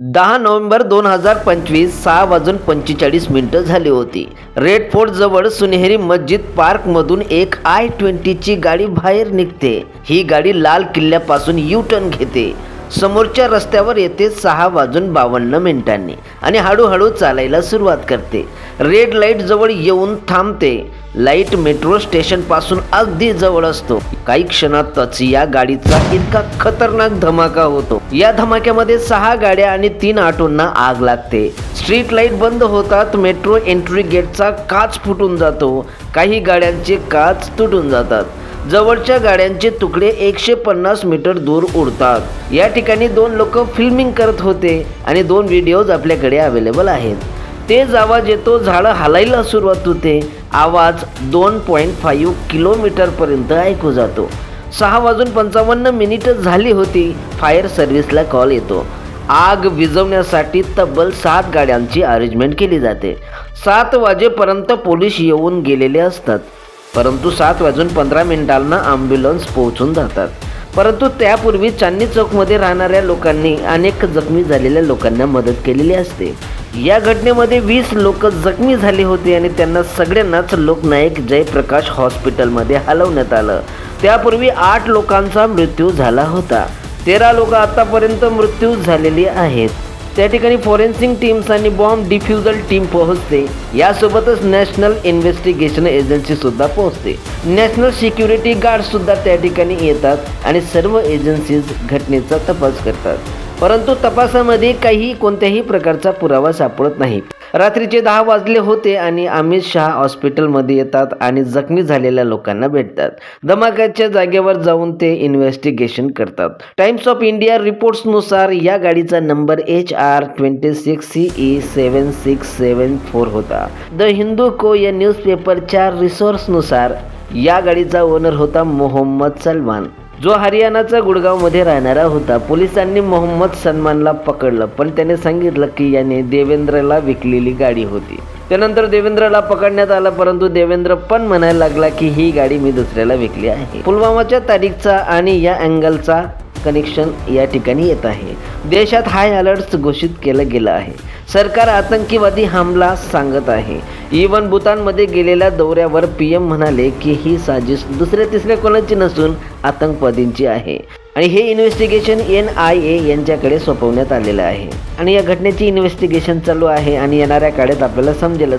दहा नोव्हेंबर दोन हजार पंचवीस सहा वाजून पंचेचाळीस मिनटं झाली होती. रेड फोर्ट जवळ सुनेहरी मस्जिद पार्कमधून एक आय ट्वेंटीची गाडी बाहेर निघते. ही गाडी लाल किल्ल्यापासून यू टर्न घेते. समोरच्या रस्त्यावर येते सहा वाजून बावन्न मिनिटांनी आणि हळूहळू चालायला सुरुवात करते. रेड लाइट जवळ येऊन थांबते. लाइट मेट्रो स्टेशनपासून अगदी जवळ असतो. काही क्षणातच या गाडीचा इतका खतरनाक धमाका होतो. या धमाक्यामध्ये सहा गाड्या आणि तीन ऑटोंना आग लागते. स्ट्रीट लाइट बंद होतात मेट्रो एंट्री गेटचा काच फुटून जातो. काही गाड्यांचे काच तुटून जातात. जवळच्या गाड्यांचे तुकडे एकशे पन्नास मीटर दूर उडतात. या ठिकाणी दोन लोक फिल्मिंग करत होते आणि दोन व्हिडिओज आपल्याकडे अवेलेबल आहेत. तेच आवाज येतो झाडं हालायला सुरुवात होते. आवाज दोन पॉईंट फाईव्ह किलोमीटरपर्यंत ऐकू जातो. सहा वाजून पंचावन्न मिनिटं झाली होती फायर सर्व्हिसला कॉल येतो. आग विझवण्यासाठी तब्बल सात गाड्यांची अरेंजमेंट केली जाते. सात वाजेपर्यंत पोलीस येऊन गेलेले असतात परंतु सात वाजून पंधरा मिनिटांना ॲम्ब्युलन्स पोहोचून जातात. परंतु त्यापूर्वी चांदणी चौकमध्ये राहणाऱ्या लोकांनी अनेक जखमी झालेल्या लोकांना मदत केलेली असते. या घटनेमध्ये वीस लोक जखमी झाले होते आणि त्यांना सगळ्यांनाच लोकनायक जयप्रकाश हॉस्पिटलमध्ये हलवण्यात आलं. त्यापूर्वी आठ लोकांचा मृत्यू झाला होता. तेरा लोक आतापर्यंत मृत्यू झालेली आहेत. त्या ठिकाणी फॉरेन्सिक टीम्स आणि बॉम्ब डिफ्युजल टीम पोहोचते. यासोबतच नॅशनल इन्व्हेस्टिगेशन एजन्सी सुद्धा पोहोचते. नॅशनल सिक्युरिटी गार्ड सुद्धा त्या ठिकाणी येतात आणि सर्व एजन्सीज घटनेचा तपास करतात. परंतु तपासामध्ये काही कोणत्याही प्रकारचा पुरावा सापडत नाही. रात्रीचे दहा वाजले होते आणि अमित शहा हॉस्पिटलमध्ये येतात आणि जखमी झालेल्या लोकांना भेटतात. धमाक्याच्या जागेवर जाऊन ते इन्व्हेस्टिगेशन करतात. टाइम्स ऑफ इंडिया रिपोर्ट्सनुसार या गाडीचा number H R twenty six C E seven six seven four होता. द हिंदू को या न्यूजपेपरच्या रिसोर्सनुसार या गाडीचा ओनर होता मोहम्मद सलमान. जो हरियाणाचा गुडगावमध्ये राहणारा होता पोलिसांनी मोहम्मद सन्मानला पकडलं पण त्याने सांगितलं की याने देवेंद्रला विकलेली गाडी होती. त्यानंतर देवेंद्रला पकडण्यात आला परंतु देवेंद्र पण म्हणायला लागला की ही गाडी मी दुसऱ्याला विकली आहे. पुलवामाच्या तारीखचा आणि या अँगलचा कनेक्शन या ठिकाणी येत आहे. देशात हाय अलर्ट घोषित केलं गेलं आहे. सरकार आतंकीवादी हमला सांगत आहे. इवन भूतानमध्ये गेलेल्या दौऱ्यावर पी एम म्हणाले की ही साजिश दुसऱ्या तिसऱ्या कोणाची नसून आतंकवादींची आहे. आणि हे इन्व्हेस्टिगेशन एन आय ए यांच्याकडे सोपवण्यात आलेलं आहे. आणि या घटनेची इन्व्हेस्टिगेशन चालू आहे आणि येणाऱ्या काळात आपल्याला समजेल